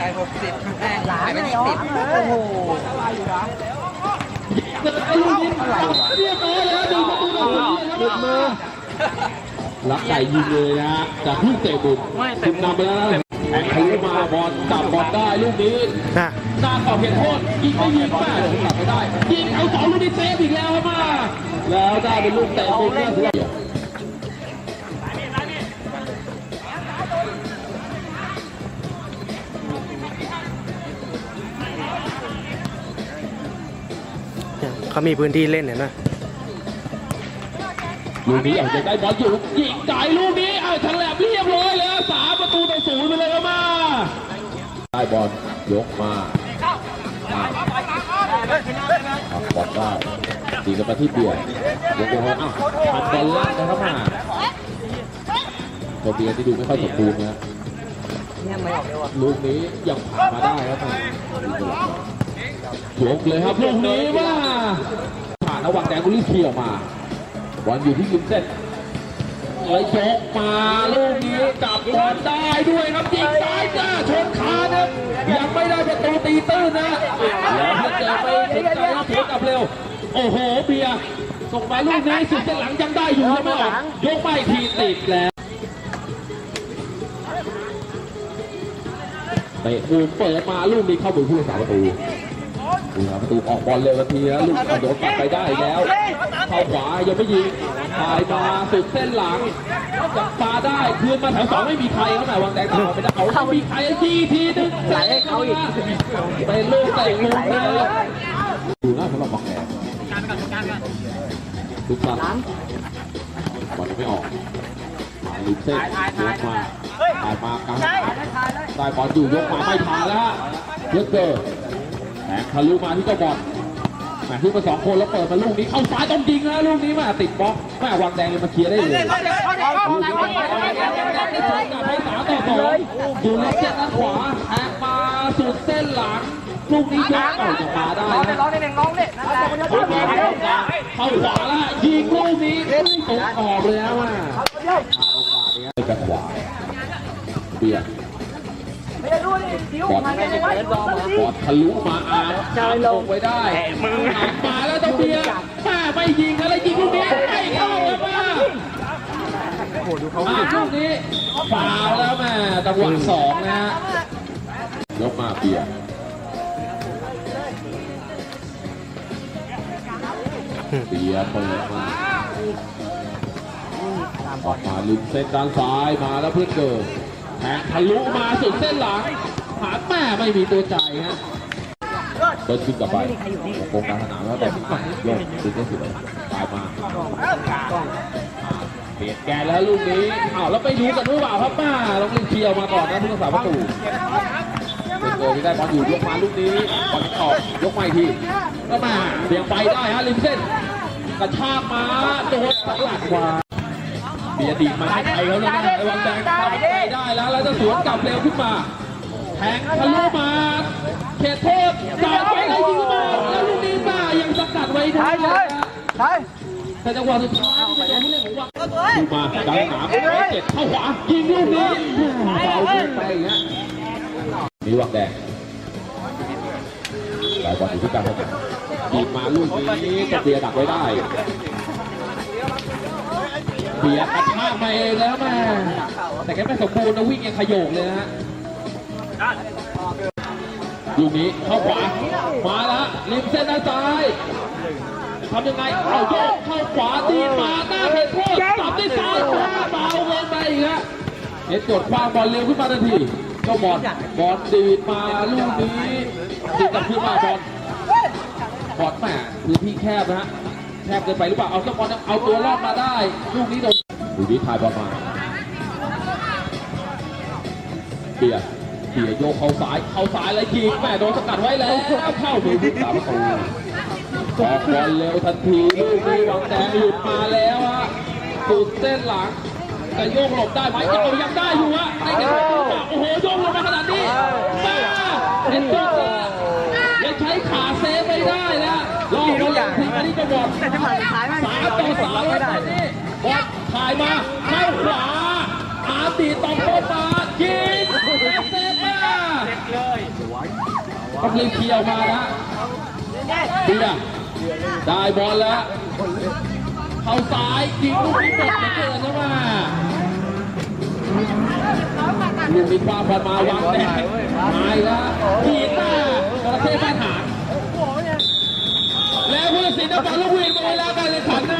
ใจหกสิบแม่งหลานไม่ได้ติดโอ้โหรียบร้อยแล้วดูประตูต่อศูนย์หลุดมือลักไก่ยิงเลยนะฮะจากลูกเตะบุญคุมนำไปแล้วนะแองทะลุมาบอลจับบอลได้ลูกนี้นะหน้าขอบเขตโทษยิงไม่ยิงแม่กลับไม่ได้ยิงเอาสองลูกนี้เซฟอีกแล้วมาแล้วได้เป็นลูกเตะมุมเเขามีพื้นที่เล่นเห็นไหมลูกนี้อาจจะได้บอลอยู่ยิงไกลลูกนี้เอาฉลับเรียบร้อยแล้วสามประตูต่อศูนย์ไปเลยครับมาได้บอลยกมาอะบอลได้ตีกันไปที่เบียร์ยกไปให้อ้าวทำบอลลั่นนะครับมาตัวเบียร์ที่ดูไม่ค่อยสมบูรณ์นะเนี่ยไม่ออกเลยว่ะลูกนี้ยังผ่านมาได้ครับ ยกเลยครับลูกนี้ว่าผ่านระหว่างแดงกุลิเคียออกมาบอลอยู่ที่ริมเส้นเลยยกมาลูกนี้จับบอลได้ด้วยครับยิงซ้ายจ้าชนคานครับยังไม่ได้ประตูตีตื้นนะแล้วเพื่อนจอไปสนใจแล้วสวนกลับเร็ว โอ้โหเบียร์ส่งมาลูกนี้สุดเส้นหลังยังได้อยู่ใช่ไหมออกยกไปทีติดแล้วเตะมุมเปิดมาลูกนี้เข้ามือผู้รักษาประตู ผู้รักษาประตูออกบอลเร็วทันทีนะลูกกระโดดปัดไปได้แล้วเข้าขวายังไม่ยิงถ่ายมาสุดเส้นหลังจับปาได้คืนมาแถวสองไม่มีใครเขาไหนวางแดงตามไม่ได้เอาไม่มีใครยีทีนึงไหลให้เขาอีกเป็นลูกเตะมุมนะดูหน้าสำหรับบางแดงทุกครั้งบอลยังไม่ออกมาลิมเส้นยกมาถ่ายมากลางได้บอลอยู่ยกมาไม่ผ่านแล้วฮะเยอะเกิน แหมทะลุมาที่เจ้าบอลแหมที่มาสองคนแล้วเปิดมาลูกนี้เข้าซ้ายต้องยิงนะลูกนี้ม่ติดบล็อกแม่วางแดงเลยมาเคลียร์ได้เลยลูกนี้ไปกับให้สาต่อสองอยู่ในเส้นด้านขวาแทงมาสุดเส้นหลังลูกนี้ยกเก่าจะมาได้นะร้องได้หนึ่งร้องได้นั่นแหละเข้าขวาแล้วยิงลูกนี้ไม่ตกออกเลยนะว่าขาดโอกาเนี้ยไปขวาเบียด รู้นี่ดิวมาได้ไหมบอลทะลุมาอาร์ตลงไว้ได้มาแล้วต้องเบียร์แม่ไม่ยิงอะไรยิงลูกนี้ไม่เข้าแล้วมาโอ้โหดูเขาลูกนี้ฟาวแล้วแม่จังหวะสองนะฮะยกมาเบียร์เบียร์เปิดมาออกมาลิมเส้นด้านซ้ายมาแล้วเพื่อนเกิดแทงทะลุมาสุดเส้นหลัง หาแม่ไม่มีตัวใจฮะเดินขึ้นกลับไปโครงการสนามแล้วแต่โยกดึงได้สุดเลยตายมาเปลี่ยนแกแล้วลูกนี้อ้าวแล้วไปดูกันหรือเปล่าครับป้าลองเล่นเชียร์มาก่อนนะผู้รักษาประตูเป็นโกที่ได้บอลอยู่ยกมาลูกนี้บอลออกยกมาอีกทีก็มาเบี่ยงไปได้ฮะริมเส้นกระชากมาโดนตลาดขวาเบียร์ดีมาให้ไกลแล้วนะไอ้วางแดงตามไปได้แล้วแล้วจะสวนกลับเร็วขึ้นมา แทงทะลุมา เขตโทษจ่ายไปเลยยิงมาแล้วลูกนี้มายังสกัดไว้ได้นะใช่แต่จังหวะสุดท้ายที่เป็นผู้เล่นของวังดูมาดังหนามเจ็ดเข้าขวายิงลูกนี้เบาขึ้นไปอย่างเงี้ยมีวังแดงหลายบอลอยู่ที่กลางสนามยิงมาลูกนี้ก็เบียร์ดักไว้ได้เบียร์กระชากมาเองแล้วแม่แต่แกไม่สมบูรณ์นะวิ่งยังขยโยกเลยนะฮะ ลูกนี้เข้าขวา มาแล้วริมเส้นด้านซ้ายทำยังไง เอาโยกเข้าขวาตีมาหน้าเขตโทษจับด้วยซ้ายขวาเบาเกินไปอีกฮะเห็นกดความบอลเร็วขึ้นมาทันทีเจ้าบอลบอลดีดมาลูกนี้ติดกับพื้นมาบอลบอลแหมพื้นที่แคบนะฮะแคบเกินไปหรือเปล่าเอาเจ้าบอลเอาตัวรอดมาได้ ลูกนี้โดนลูกนี้ถ่ายบอลมาเบียร์ เบียโยกเข้าซ้าย เข้าซ้ายแล้วยิงแม่โดนสกัดไว้แล้วเข้ามือผู้สาประตูออกบอลเร็วทันทีลูกนี้วางแดงหลุดมาแล้วฮะสุดเส้นหลังแต่โยกหลบได้ไหมเอายังได้อยู่ฮะได้แค่โอ้โหโยกลงมาขนาดนี้มาเอ็นโดยังใช้ขาเซฟไม่ได้นะรอบนี้ยังทิ้งอันนี้จะบอลแต่จังหวะสุดท้ายมันสามต่อสามแล้วตอนนี้บอลถ่ายมาเข้าขวาอาตีต่อเข้ามายิงเซฟมา ต้องรีบเคลียร์มานะเบียได้บอลแล้ว เข้าซ้ายยิงลูกนี้หมดเหลือเกินนะว่าลูกนี้ความบอลมาวางแดงมาอีกแล้วทีหน้าจระเข้บ้านหางแล้วผู้ตัดสินได้บอลลูกวีนมาเวลาการแข่งขันนะ